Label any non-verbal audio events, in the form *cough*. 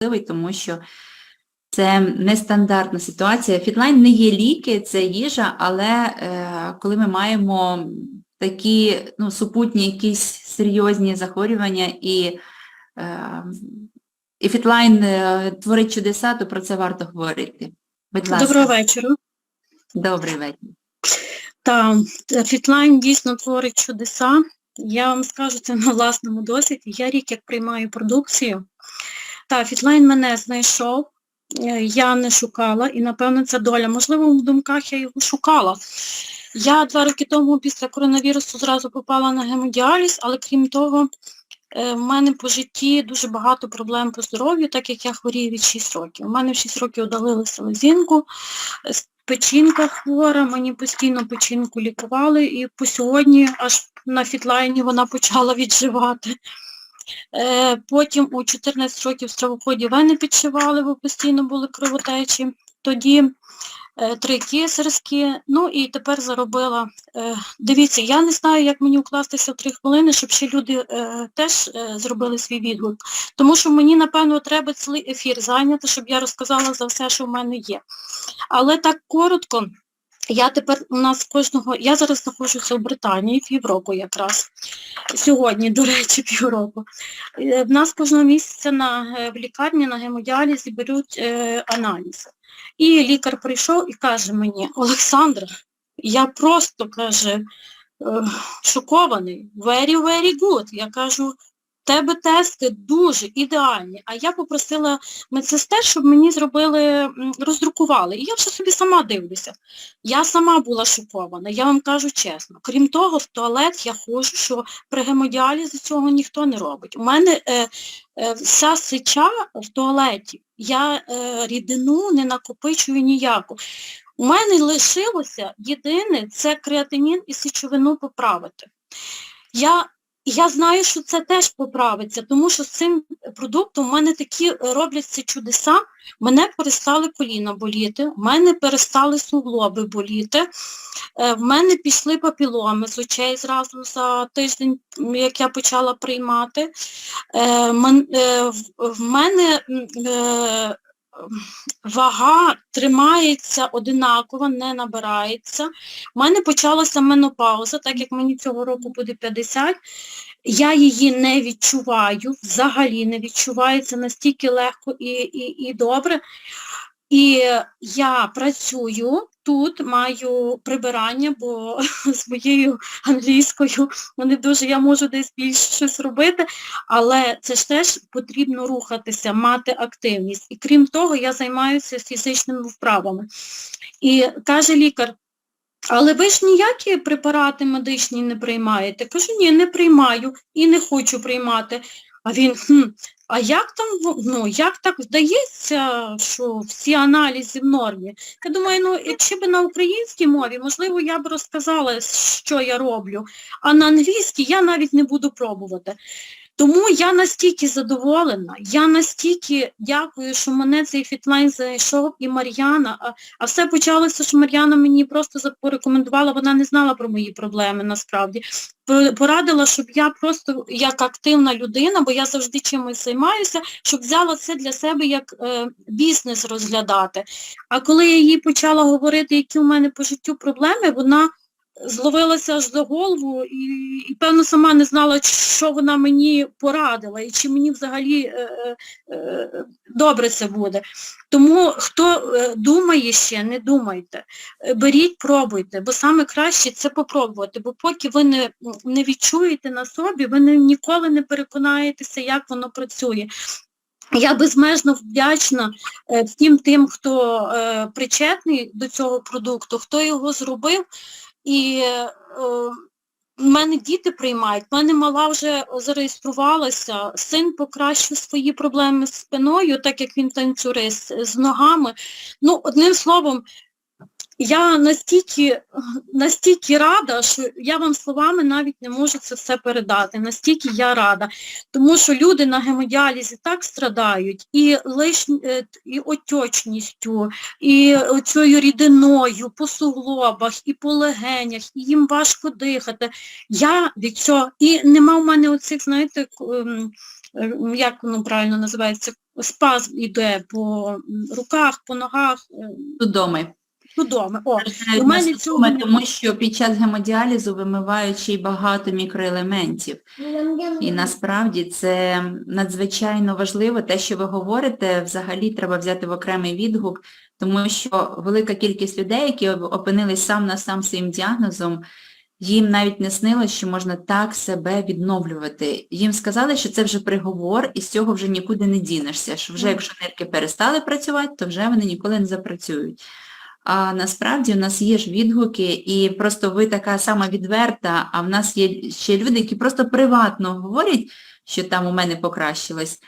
важливий, тому що це нестандартна ситуація. Фітлайн не є ліки, це їжа, але е, коли ми маємо такі ну, супутні якісь серйозні захворювання і, е, і фітлайн е, творить чудеса, то про це варто говорити. Будь ласка. Доброго вечора. Добрий вечір. Та Фітлайн дійсно творить чудеса. Я вам скажу це на власному досвіді. Я рік як приймаю продукцію. Та Фітлайн мене знайшов, е, я не шукала, і напевно це доля. Можливо, в думках я його шукала. Я два роки тому після коронавірусу зразу попала на гемодіаліз, але крім того, е, в мене по житті дуже багато проблем по здоров'ю, так як я хворію від 6 років. У мене в 6 років удалили селезінку, е, печінка хвора, мені постійно печінку лікували, і по сьогодні аж на фітлайні вона почала відживати. Е, Потім у 14 років в стравоході вени підшивали, бо постійно були кровотечі. Тоді е, три кесарські, ну і тепер заробила. Е, дивіться, я не знаю, як мені укластися в три хвилини, щоб ще люди теж зробили свій відгук. Тому що мені, напевно, треба цілий ефір зайняти, щоб я розказала за все, що в мене є. Але так коротко, я тепер у нас кожного, я зараз знаходжуся в Британії, півроку якраз. Сьогодні, до речі, півроку. Е, В нас кожного місяця на, е, в лікарні на гемодіалізі беруть е, аналізи. І лікар прийшов і каже мені, Олександра, я просто, каже, е, шокований, very, very good. Я кажу, тебе тести дуже ідеальні. А я попросила медсестер, щоб мені зробили, роздрукували. І я вже собі сама дивлюся. Я сама була шокована, я вам кажу чесно. Крім того, в туалет я ходжу, що при гемодіалізі цього ніхто не робить. У мене е, е, вся сича в туалеті, я е, рідину не накопичую ніяку. У мене лишилося єдине це креатинін і сечовину поправити. Я я знаю, що це теж поправиться, тому що з цим продуктом в мене такі е, робляться чудеса, мене перестали коліна боліти, в мене перестали суглоби боліти, е, в мене пішли папіломи з очей зразу за тиждень, як я почала приймати. Е, в- мене вага тримається одинаково, не набирається. У мене почалася менопауза, так як мені цього року буде 50. Я її не відчуваю, взагалі не відчувається настільки легко і, і, і добре. І я працюю тут, маю прибирання, бо *laughs* своєю англійською вони дуже, я можу десь більше щось робити, але це ж теж потрібно рухатися, мати активність. І крім того, я займаюся фізичними вправами. І каже лікар, але ви ж ніякі препарати медичні не приймаєте. Кажу, ні, не приймаю і не хочу приймати. А він, хм, а як там, ну, як так вдається, що всі аналізи в нормі? Я думаю, ну, якщо б на українській мові, можливо, я б розказала, що я роблю, а на англійській я навіть не буду пробувати. Тому я настільки задоволена, я настільки дякую, що мене цей фітлайн зайшов і Мар'яна, а, а все почалося, що Мар'яна мені просто порекомендувала, вона не знала про мої проблеми насправді. Порадила, щоб я просто як активна людина, бо я завжди чимось займаюся, щоб взяла це для себе як е, бізнес розглядати. А коли я їй почала говорити, які у мене по життю проблеми, вона зловилася аж за голову і, і певно, сама не знала, що вона мені порадила і чи мені взагалі е, е, е, добре це буде. Тому хто е, думає ще, не думайте. Е, Беріть, пробуйте, бо саме краще це попробувати, бо поки ви не, не відчуєте на собі, ви не, ніколи не переконаєтеся, як воно працює. Я безмежно вдячна всім тим, хто причетний до цього продукту, хто його зробив. І е, в мене діти приймають, в мене мала вже зареєструвалася, син покращив свої проблеми з спиною, так як він танцюрист, з ногами. Ну, одним словом, я настільки, настільки рада, що я вам словами навіть не можу це все передати, настільки я рада. Тому що люди на гемодіалізі так страдають і лиш, е, і отечністю, і цією рідиною, по суглобах, і по легенях, і їм важко дихати. Я від цього, і нема в мене оцих, знаєте, ем, е, як воно правильно називається, спазм іде по руках, по ногах, Судоми. Судоми. О, у мене немає. тому що під час гемодіалізу вимивають ще й багато мікроелементів. І насправді це надзвичайно важливо, те, що ви говорите, взагалі треба взяти в окремий відгук, тому що велика кількість людей, які опинились сам на сам своїм діагнозом, їм навіть не снилось, що можна так себе відновлювати. Їм сказали, що це вже приговор, і з цього вже нікуди не дінешся, що вже якщо нирки перестали працювати, то вже вони ніколи не запрацюють. А насправді у нас є ж відгуки, і просто ви така сама відверта, а в нас є ще люди, які просто приватно говорять, що там у мене покращилось.